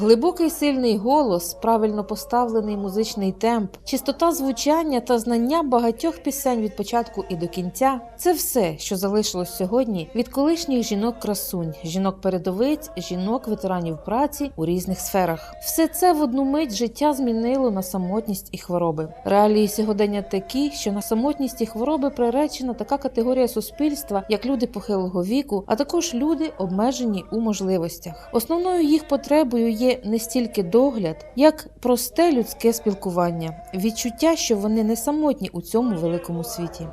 Глибокий сильний голос, правильно поставлений музичний темп, чистота звучання та знання багатьох пісень від початку і до кінця це все, що залишилось сьогодні від колишніх жінок-красунь, жінок-передовиць, жінок ветеранів праці у різних сферах. Все це в одну мить життя змінило на самотність і хвороби. Реалії сьогодення такі, що на самотність і хвороби приречена така категорія суспільства, як люди похилого віку, а також люди обмежені у можливостях. Основною їх потребою є не стільки догляд, як просте людське спілкування, відчуття, що вони не самотні у цьому великому світі.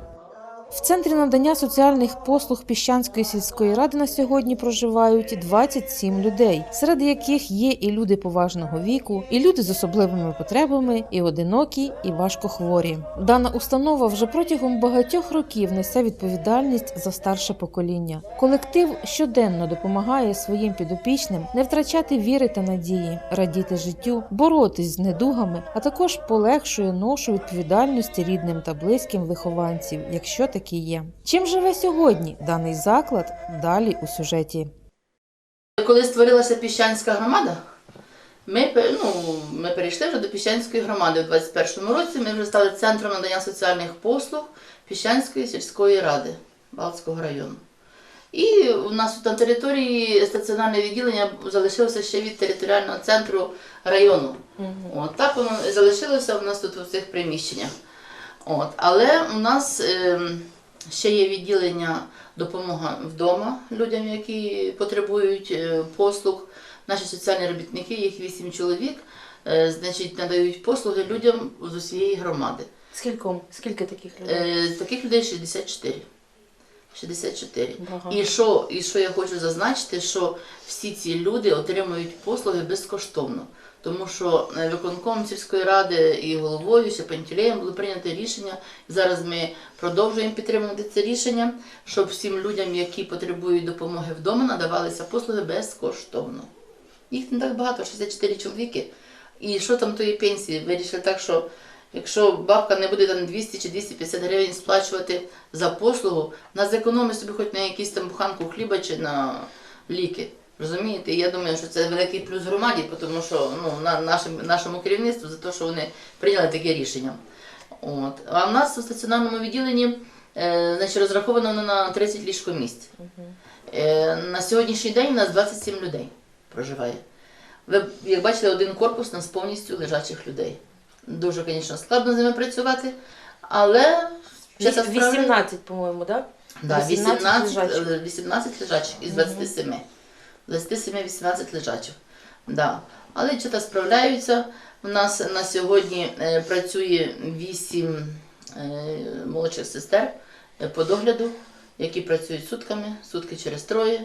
В центрі надання соціальних послуг Піщанської сільської ради на сьогодні проживають 27 людей, серед яких є і люди поважного віку, і люди з особливими потребами, і одинокі, і важкохворі. Дана установа вже протягом багатьох років несе відповідальність за старше покоління. Колектив щоденно допомагає своїм підопічним не втрачати віри та надії, радіти життю, боротись з недугами, а також полегшує ношу відповідальності рідним та близьким вихованців, якщо такі є. Чим живе сьогодні даний заклад? Далі у сюжеті. Коли створилася Піщанська громада, ми, ну, ми перейшли вже до Піщанської громади у 21-му році. Ми вже стали центром надання соціальних послуг Піщанської сільської ради Балтського району. І у нас на території стаціонарне відділення залишилося ще від територіального центру району. От так воно залишилося у нас тут у цих приміщеннях. От. Але у нас ем, ще є відділення допомога вдома людям, які потребують е, послуг. Наші соціальні робітники, їх вісім чоловік, е, значить, надають послуги людям з усієї громади. Скільком? Скільки таких людей? Е, Таких людей 64. 64. Багато. І що, і що я хочу зазначити, що всі ці люди отримують послуги безкоштовно. Тому що е, виконком сільської ради і головою ще Пантелеєм було прийнято рішення. Зараз ми продовжуємо підтримувати це рішення, щоб всім людям, які потребують допомоги вдома, надавалися послуги безкоштовно. Їх не так багато, 64 чоловіки. І що там тої пенсії? Вирішили так, що якщо бабка не буде там 200 чи 250 гривень сплачувати за послугу, вона зекономить собі хоч на якісь там буханку хліба чи на ліки. Розумієте? І я думаю, що це великий плюс громаді, тому що ну, на нашим, нашому керівництву за те, що вони прийняли таке рішення. От. А в нас у стаціонарному відділенні е, значить, розраховано на 30 ліжкомісць. Е, на сьогоднішній день у нас 27 людей проживає. Ви, як бачите, один корпус у нас повністю лежачих людей. Дуже, звісно, складно з ними працювати, але щас я 18, по-моєму, так? Да, 18 18, лежачих. е, 18 лежачих із 27. 27-18 лежачих. Да. Але дівчата справляються. У нас на сьогодні е, працює 8 е, молодших сестер е, по догляду, які працюють сутками, сутки через троє.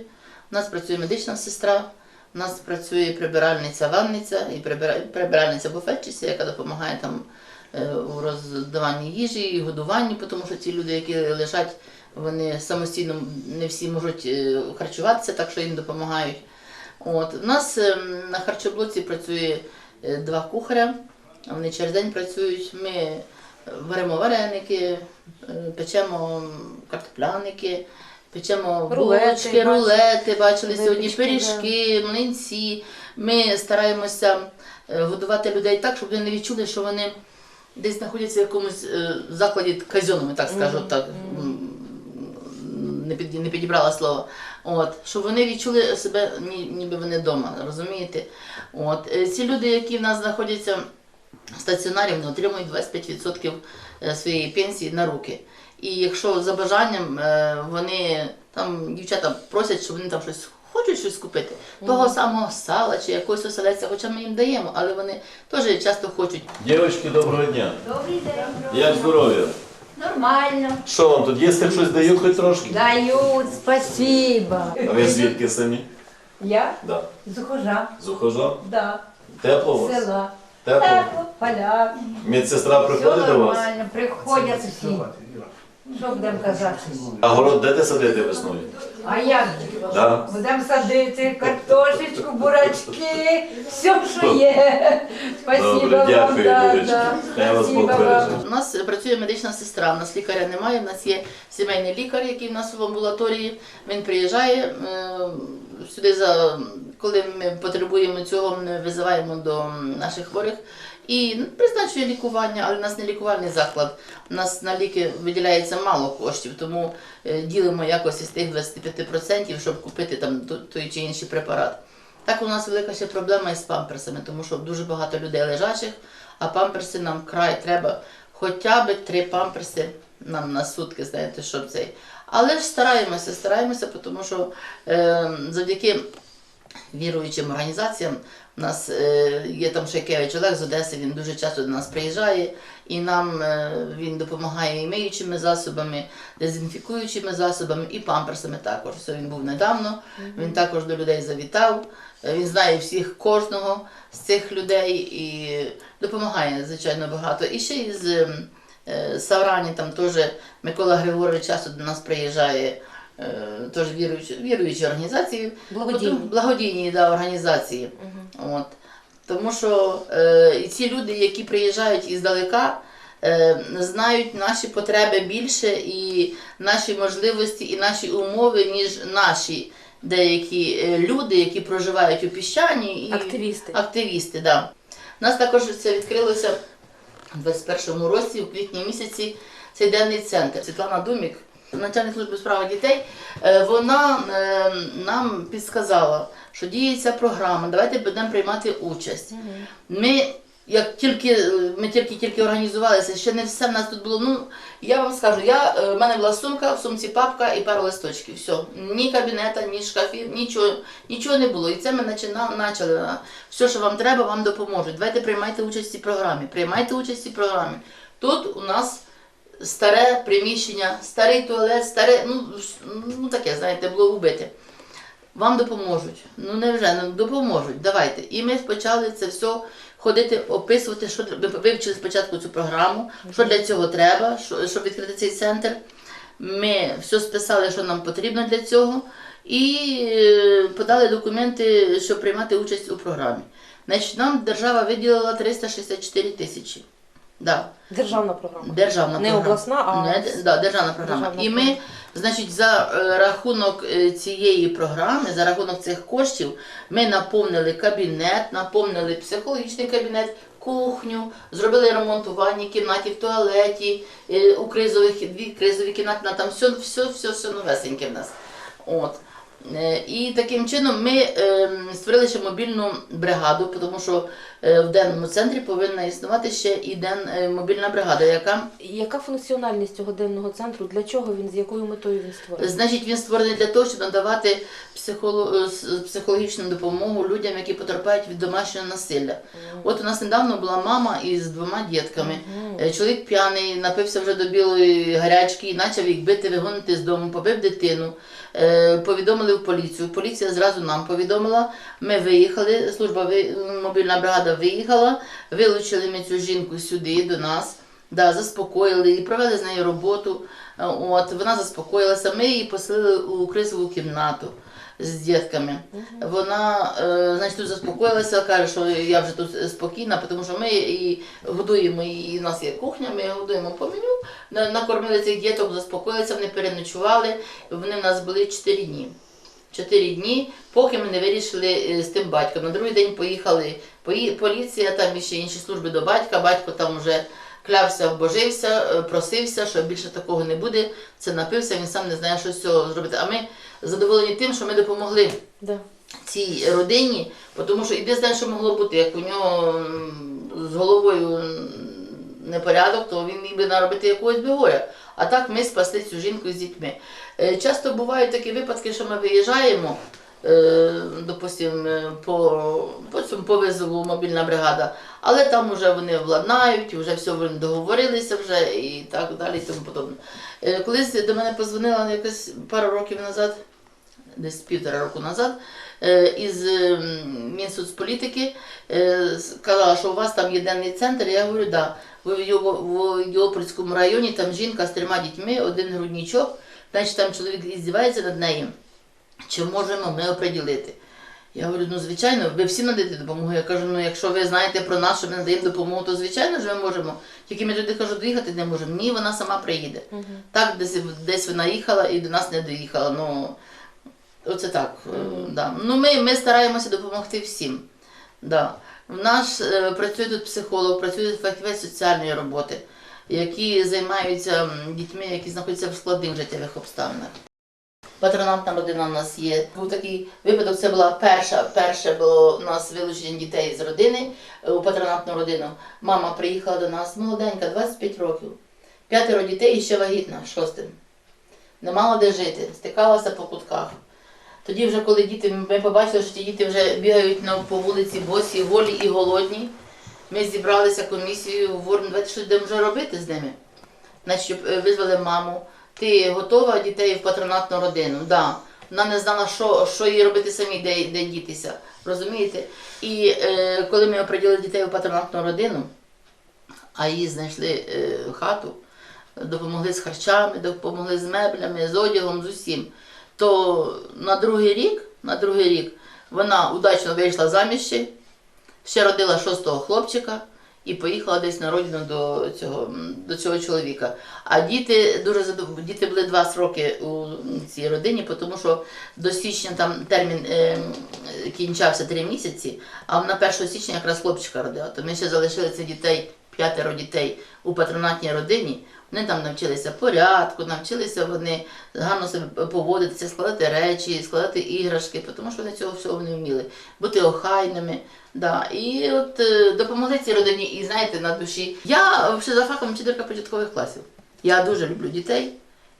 У нас працює медична сестра, у нас працює прибиральниця ванниця і прибира- прибиральниця буфетчиця, яка допомагає там у роздаванні їжі і годуванні, тому що ті люди, які лежать, вони самостійно не всі можуть е, харчуватися, так що їм допомагають. От. У нас ем, на харчоблоці працює е, два кухаря, вони через день працюють. Ми варимо вареники, е, печемо картопляники, печемо булочки, рулети, бачили сьогодні пиріжки, млинці. Ми стараємося е, годувати людей так, щоб вони не відчули, що вони десь знаходяться в якомусь е, закладі казьонами, так скажу так. Не, під, не підібрала слово. От, щоб вони відчули себе, ні, ніби вони вдома, розумієте? От, е, ці люди, які в нас знаходяться в стаціонарі, вони отримують 25% е, своєї пенсії на руки. І якщо за бажанням е, вони там дівчата просять, щоб вони там щось хочуть щось купити, того самого сала чи якогось оселедця, хоча ми їм даємо, але вони теж часто хочуть. Дівчатки, доброго дня. Добрий день. Як здоров'я? Нормально. Що вам тут їсти щось дають хоч трошки? Дают, спасибо. А ви звідки самі? Я Да. з Ухожа. З Ухожа? Да. Тепло у вас? Села. Тепло? Тепло, поля. Медсестра Все приходить до вас? нормально. Приходять всі. Що будемо казати? А город де ти садити весною? А як? Да? Будемо садити картошечку, бурачки, все, що є. Спасибо Добре, вам. дякую, да, да. Хай вас Бог Спасибо вам. У нас працює медична сестра, у нас лікаря немає, у нас є сімейний лікар, який в нас в амбулаторії. Він приїжджає е, сюди за коли ми потребуємо цього, ми визиваємо до наших хворих і призначує лікування, але в нас не лікувальний заклад. У нас на ліки виділяється мало коштів, тому е, ділимо якось із тих 25%, щоб купити там той чи інший препарат. Так у нас велика ще проблема із памперсами, тому що дуже багато людей лежачих, а памперси нам край треба хоча б три памперси нам на сутки, знаєте, щоб цей. Але ж стараємося, стараємося, тому що е, завдяки віруючим організаціям. У нас е, є там Шайкевич Олег з Одеси, він дуже часто до нас приїжджає, і нам е, він допомагає і миючими засобами, дезінфікуючими засобами, і памперсами також. Все він був недавно. Він також до людей завітав. Е, Він знає всіх кожного з цих людей і допомагає, звичайно, багато. І ще із ем, Саврані там теж Микола Григорович часто до нас приїжджає. Е, Теж віруючі, віруючі організації, Благодійні. Потім- благодійні да, організації. От. Тому що е, і ці люди, які приїжджають іздалека, е, знають наші потреби більше і наші можливості, і наші умови, ніж наші деякі е, люди, які проживають у піщані. І Активісти. Активісти, да. У нас також це відкрилося у 21-му році, у квітні місяці, цей денний центр. Світлана Думік, начальник служби у справах дітей, е, вона е, нам підсказала, що діє ця програма, давайте будемо приймати участь. Ми, як тільки е, ми тільки тільки організувалися, ще не все в нас тут було. Ну я вам скажу, я в мене була сумка, в сумці папка і пара листочків. Все, ні кабінета, ні шкафів, нічого, нічого не було. І це ми почали. Все, що вам треба, вам допоможуть. Давайте приймайте участь в цій програмі. Приймайте участь в цій програмі. Тут у нас старе приміщення, старий туалет, старе, ну, ну таке, знаєте, було убите. Вам допоможуть. Ну невже, ну допоможуть. Давайте. І ми почали це все ходити, описувати, що ми вивчили спочатку цю програму, що для цього треба, що, щоб відкрити цей центр. Ми все списали, що нам потрібно для цього, і е, подали документи, щоб приймати участь у програмі. Значить, нам держава виділила 364 тисячі. Да. Державна програма. Державна Не програма. обласна, а Не, да, державна програма. Державна і ми, програма. значить, за е, рахунок е, цієї програми, за рахунок цих коштів, ми наповнили кабінет, наповнили психологічний кабінет, кухню, зробили ремонт у ванній кімнаті, в туалеті, е, у кризових дві кризові кімнати, на там все, все, все, все новесеньке в нас. От. Е, І таким чином ми е, створили ще мобільну бригаду, тому що е, в денному центрі повинна існувати ще і ден, е, мобільна бригада, яка Яка функціональність цього денного центру? Для чого він, з якою метою він створений? Значить, він створений для того, щоб надавати психоло- психологічну допомогу людям, які потерпають від домашнього насилля. От у нас недавно була мама із двома дітками. Е, Чоловік п'яний, напився вже до білої гарячки і почав їх бити, вигонити з дому, побив дитину. Е, В поліцію. Поліція зразу нам повідомила. Ми виїхали, служба мобільна бригада виїхала, вилучили ми цю жінку сюди до нас. Да, заспокоїли і провели з нею роботу. Е, От вона заспокоїлася. Ми її поселили у кризову кімнату з дітками. Вона, е, значить, тут заспокоїлася, каже, що я вже тут спокійна, тому що ми її годуємо, і у нас є кухня, ми її годуємо по меню. Накормили цих діток, заспокоїлися, вони переночували. Вони в нас були 4 дні. Чотири дні, поки ми не вирішили е, з тим батьком. На другий день поїхали поліція, там і ще інші служби до батька. Батько там вже клявся, вбожився, е, просився, що більше такого не буде. Це напився, він сам не знає, що з цього зробити. А ми задоволені тим, що ми допомогли Да. цій родині, тому що іде знає, що могло бути, як у нього з головою непорядок, то він міг би наробити якогось би горя. А так ми спасли цю жінку з дітьми. Е, Часто бувають такі випадки, що ми виїжджаємо, е, допустим, е, по, по по визову мобільна бригада, але там вже вони владнають, вже все вони договорилися вже і так далі, і тому подобне. Колись до мене позвонила якось пару років назад десь півтора року назад, із е, Мінсоцполітики сказала, що у вас там є центр. Я говорю, да. В Йопольському районі, там жінка з трьома дітьми, один грудничок, значить там чоловік здівається над нею. Чи можемо ми оприділити? Я говорю, ну звичайно, ви всі надаєте допомогу. Я кажу, ну якщо ви знаєте про нас, що ми надаємо допомогу, то звичайно ж ми можемо. Тільки ми туди кажу, доїхати не можемо. Ні, вона сама приїде. Так, десь, десь вона їхала і до нас не доїхала. Ну, Оце так. е, Да. Ну, ми, ми стараємося допомогти всім. Да. В нас е, працює тут психолог, працює тут фахівець соціальної роботи, які займаються дітьми, які знаходяться в складних життєвих обставинах. Патронатна родина у нас є. Був такий випадок, це була перша, перше було у нас вилучення дітей з родини е, у патронатну родину. Мама приїхала до нас молоденька, 25 років, п'ятеро дітей і ще вагітна, шостим. Не мала де жити, стикалася по кутках. Тоді, вже коли діти, ми побачили, що ті діти вже бігають на, по вулиці босі, голі і голодні. Ми зібралися комісією, говоримо, давайте щось будемо вже робити з ними. Значить, е, визвали маму. Ти готова дітей в патронатну родину? Да. Вона не знала, що, що їй робити самі, де, де дітися. Розумієте? І е, коли ми оприділили дітей в патронатну родину, а їй знайшли е, хату, допомогли з харчами, допомогли з меблями, з одягом, з усім. То на другий рік, на другий рік вона удачно вийшла заміж ще, родила шостого хлопчика і поїхала десь на родину до цього, до цього чоловіка. А діти дуже задов... діти були два роки у цій родині, тому що до січня там термін е, кінчався три місяці, а на 1 січня якраз хлопчика родила. То ми ще залишили цих дітей, п'ятеро дітей у патронатній родині. Вони там навчилися порядку, навчилися вони гарно себе поводитися, складати речі, складати іграшки, тому що вони цього всього не вміли, бути охайними. Да. І от е, допомогли цій родині, і знаєте, на душі. Я взагалі за фахом вчителька початкових класів. Я дуже люблю дітей.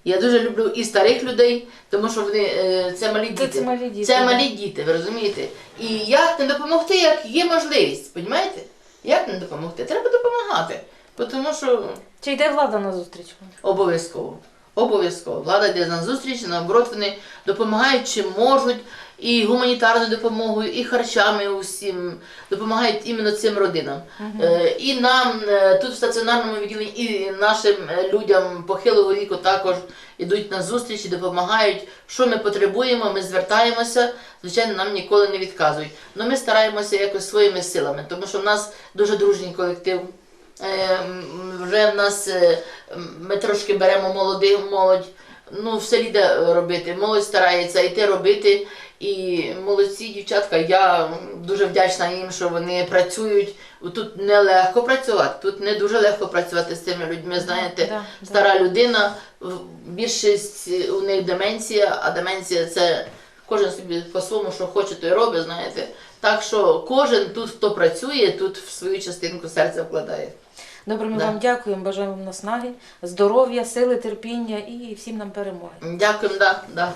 Я дуже люблю і старих людей, тому що вони е, це малі Це діти. малі діти, Це малі діти, ви розумієте? І як не допомогти, як є можливість, розумієте? Як не допомогти? Треба допомагати. Тому що Чи йде влада на зустріч? Обов'язково. Обов'язково. Влада йде на зустріч, наоборот, вони допомагають чим можуть, і гуманітарною допомогою, і харчами усім, допомагають іменно цим родинам. Е, і нам е, тут в стаціонарному відділенні, і нашим е, людям похилого віку також йдуть на зустріч і допомагають. Що ми потребуємо, ми звертаємося. Звичайно, нам ніколи не відказують. Але ми стараємося якось своїми силами, тому що в нас дуже дружній колектив. Е, м, Вже в нас е, ми трошки беремо молодих молодь. Ну, все йде робити. Молодь старається йти робити. І молодці дівчатка, я дуже вдячна їм, що вони працюють. Тут нелегко працювати, тут не дуже легко працювати з цими людьми. Знаєте, Да, да. стара людина, більшість у них деменція, а деменція це кожен собі по-своєму, що хоче, то й робить, знаєте. Так що кожен тут, хто працює, тут в свою частинку серця вкладає. Добре, ми Да. вам дякуємо, бажаємо вам наснаги, здоров'я, сили, терпіння і всім нам перемоги. Дякуємо, да, да.